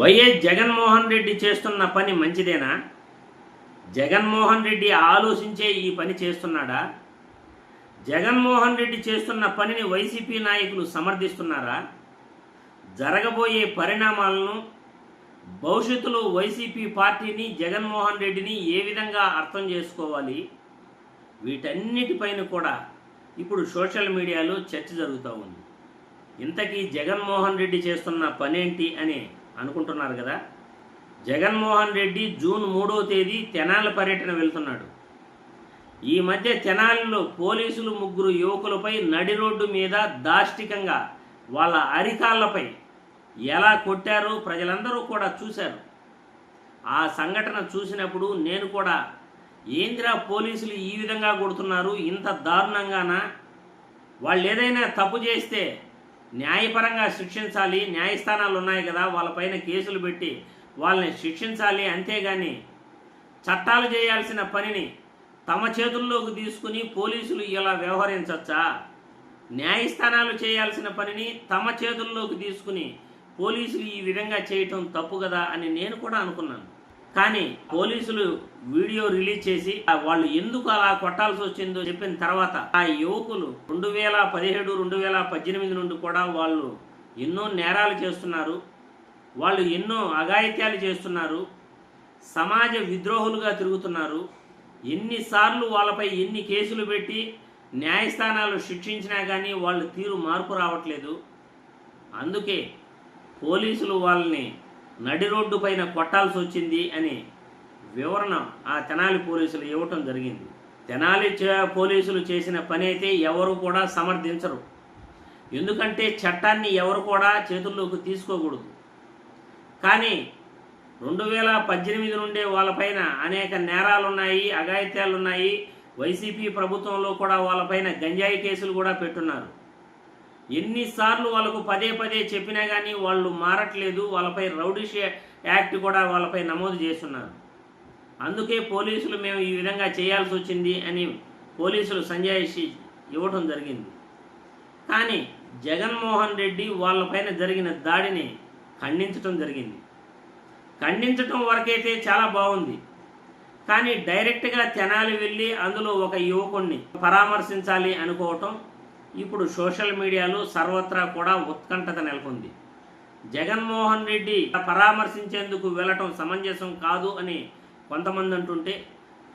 YS Jaganmohan Reddy చేస్తున్న పని మంచిదేనా? జగన్మోహన్ రెడ్డి ఆలోచించే ఈ పని చేస్తున్నాడా? జగన్మోహన్ రెడ్డి చేస్తున్న పనిని వైసీపీ నాయకులు సమర్థిస్తున్నారా? జరగబోయే పరిణామాలను భవిష్యత్తులో వైసీపీ పార్టీని జగన్మోహన్ రెడ్డిని ఏ విధంగా అర్థం చేసుకోవాలి? వీటన్నిటిపైన కూడా ఇప్పుడు సోషల్ మీడియాలో చర్చ జరుగుతూ ఉంది. ఇంతకీ జగన్మోహన్ రెడ్డి చేస్తున్న పనేంటి అనే అనుకుంటున్నారు కదా? జగన్మోహన్ రెడ్డి జూన్ మూడో తేదీ తెనాల పర్యటన వెళ్తున్నాడు. ఈ మధ్య తెనాలిలో పోలీసులు ముగ్గురు యువకులపై నడి రోడ్డు మీద దాష్టికంగా వాళ్ళ అరికాళ్ళపై ఎలా కొట్టారో ప్రజలందరూ కూడా చూశారు. ఆ సంఘటన చూసినప్పుడు నేను కూడా ఏందిరా పోలీసులు ఈ విధంగా కొడుతున్నారు? ఇంత దారుణంగానా? వాళ్ళు ఏదైనా తప్పు చేస్తే న్యాయపరంగా శిక్షించాలి న్యాయస్థానాలు ఉన్నాయి కదా వాళ్ళపైన కేసులు పెట్టి వాళ్ళని శిక్షించాలి అంతేగాని చట్టాలు చేయాల్సిన పనిని తమ చేతుల్లోకి తీసుకుని పోలీసులు ఇలా వ్యవహరించవచ్చా న్యాయస్థానాలు చేయాల్సిన పనిని తమ చేతుల్లోకి తీసుకుని పోలీసులు ఈ విధంగా చేయటం తప్పు కదా అని నేను కూడా అనుకున్నాను. కానీ పోలీసులు వీడియో రిలీజ్ చేసి వాళ్ళు ఎందుకు అలా కొట్టాల్సి వచ్చిందో చెప్పిన తర్వాత ఆ యువకులు రెండు వేల పదిహేడు రెండు వేల పద్దెనిమిది నుండి కూడా వాళ్ళు ఎన్నో నేరాలు చేస్తున్నారు. వాళ్ళు ఎన్నో అఘాయిత్యాలు చేస్తున్నారు. సమాజ విద్రోహులుగా తిరుగుతున్నారు. ఎన్నిసార్లు వాళ్ళపై ఎన్ని కేసులు పెట్టి న్యాయస్థానాలు శిక్షించినా కానీ వాళ్ళ తీరు మార్పు రావట్లేదు. అందుకే పోలీసులు వాళ్ళని నడి రోడ్డు పైన కొట్టాల్సి వచ్చింది అని వివరణ ఆ తెనాలి పోలీసులు ఇవ్వటం జరిగింది. తెనాలి చే- పోలీసులు చేసిన పని అయితే ఎవరు కూడా సమర్థించరు. ఎందుకంటే చట్టాన్ని ఎవరు కూడా చేతుల్లోకి తీసుకోకూడదు. కానీ రెండు వేల పద్దెనిమిది నుండే వాళ్ళపైన అనేక నేరాలున్నాయి అఘాయిత్యాలున్నాయి. వైసీపీ ప్రభుత్వంలో కూడా వాళ్ళపైన గంజాయి కేసులు కూడా పెట్టున్నారు. ఎన్నిసార్లు వాళ్ళకు పదే పదే చెప్పినా కానీ వాళ్ళు మారట్లేదు. వాళ్ళపై రౌడీషే యాక్ట్ కూడా వాళ్ళపై నమోదు చేస్తున్నారు. అందుకే పోలీసులు మేము ఈ విధంగా చేయాల్సి వచ్చింది అని పోలీసులు సంజాయిషి ఇవ్వటం జరిగింది. కానీ జగన్మోహన్ రెడ్డి వాళ్ళపైన జరిగిన దాడిని ఖండించటం జరిగింది. ఖండించటం వరకైతే చాలా బాగుంది. కానీ డైరెక్ట్గా తెనాలి వెళ్ళి అందులో ఒక యువకుణ్ణి పరామర్శించాలి అనుకోవటం ఇప్పుడు సోషల్ మీడియాలో సర్వత్రా కూడా ఉత్కంఠత నెలకొంది. జగన్మోహన్ రెడ్డి పరామర్శించేందుకు వెళ్ళటం సమంజసం కాదు అని కొంతమంది అంటుంటే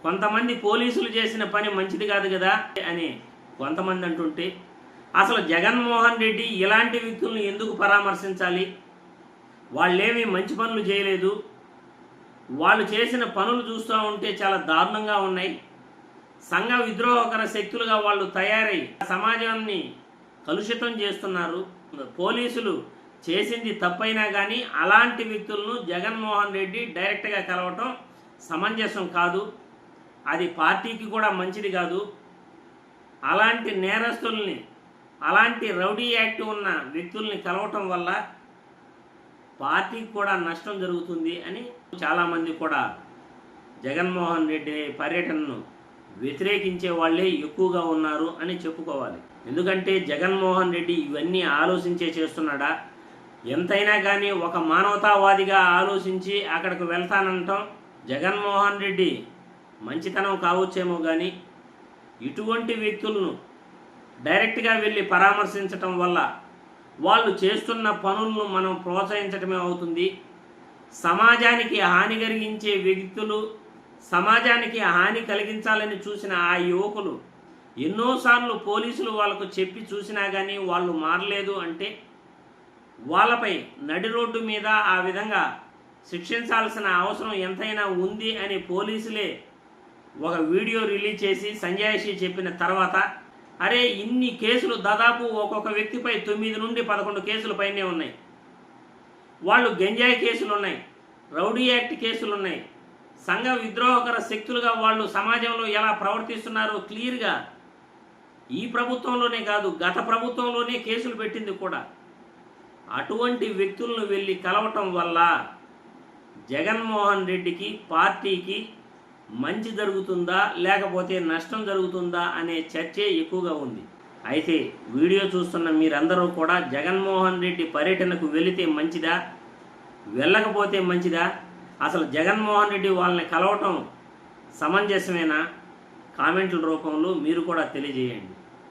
కొంతమంది పోలీసులు చేసిన పని మంచిది కాదు కదా అని కొంతమంది అంటుంటే అసలు జగన్మోహన్ రెడ్డి ఇలాంటి వ్యక్తులను ఎందుకు పరామర్శించాలి? వాళ్ళేమీ మంచి పనులు చేయలేదు. వాళ్ళు చేసిన పనులు చూస్తూ ఉంటే చాలా దారుణంగా ఉన్నాయి. సంఘ విద్రోహకర శక్తులుగా వాళ్ళు తయారై సమాజాన్ని కలుషితం చేస్తున్నారు. పోలీసులు చేసింది తప్పైనా కానీ అలాంటి వ్యక్తులను జగన్మోహన్ రెడ్డి డైరెక్ట్గా కలవటం సమంజసం కాదు. అది పార్టీకి కూడా మంచిది కాదు. అలాంటి నేరస్తుల్ని అలాంటి రౌడీ యాక్ట్ ఉన్న వ్యక్తుల్ని కలవటం వల్ల పార్టీకి కూడా నష్టం జరుగుతుంది అని చాలామంది కూడా జగన్మోహన్ రెడ్డి పర్యటనను వ్యతిరేకించే వాళ్ళే ఎక్కువగా ఉన్నారు అని చెప్పుకోవాలి. ఎందుకంటే జగన్మోహన్ రెడ్డి ఇవన్నీ ఆలోచించే చేస్తున్నాడా? ఎంతైనా కానీ ఒక మానవతావాదిగా ఆలోచించి అక్కడికి వెళ్తానంటాం. జగన్మోహన్ రెడ్డి మంచితనం కావచ్చేమో కానీ ఇటువంటి వ్యక్తులను డైరెక్ట్గా వెళ్ళి పరామర్శించటం వల్ల వాళ్ళు చేస్తున్న పనులను మనం ప్రోత్సహించటమే అవుతుంది. సమాజానికి హాని కలిగించే వ్యక్తులు సమాజానికి హాని కలిగించాలని చూసిన ఆ యువకులు ఎన్నోసార్లు పోలీసులు వాళ్ళకు చెప్పి చూసినా కానీ వాళ్ళు మారలేదు అంటే వాళ్ళపై నడి రోడ్డు మీద ఆ విధంగా శిక్షించాల్సిన అవసరం ఎంతైనా ఉంది అని పోలీసులే ఒక వీడియో రిలీజ్ చేసి సంజాయిషి చెప్పిన తర్వాత అరే ఇన్ని కేసులు దాదాపు ఒక్కొక్క వ్యక్తిపై తొమ్మిది నుండి పదకొండు కేసులు పైనే ఉన్నాయి. వాళ్ళు గంజాయి కేసులు ఉన్నాయి రౌడీ యాక్ట్ కేసులు ఉన్నాయి సంఘ విద్రోహకర శక్తులుగా వాళ్ళు సమాజంలో ఎలా ప్రవర్తిస్తున్నారో క్లియర్గా ఈ ప్రభుత్వంలోనే కాదు గత ప్రభుత్వంలోనే కేసులు పెట్టింది కూడా. అటువంటి వ్యక్తులను వెళ్ళి కలవటం వల్ల జగన్మోహన్ రెడ్డికి పార్టీకి మంచి జరుగుతుందా లేకపోతే నష్టం జరుగుతుందా అనే చర్చే ఎక్కువగా ఉంది. అయితే వీడియో చూస్తున్న మీరందరూ కూడా జగన్మోహన్ రెడ్డి పర్యటనకు వెళితే మంచిదా వెళ్ళకపోతే మంచిదా? అసలు జగన్మోహన్ రెడ్డి వాళ్ళని కలవటం సమంజసమేనా? కామెంట్ల రూపంలో మీరు కూడా తెలియజేయండి.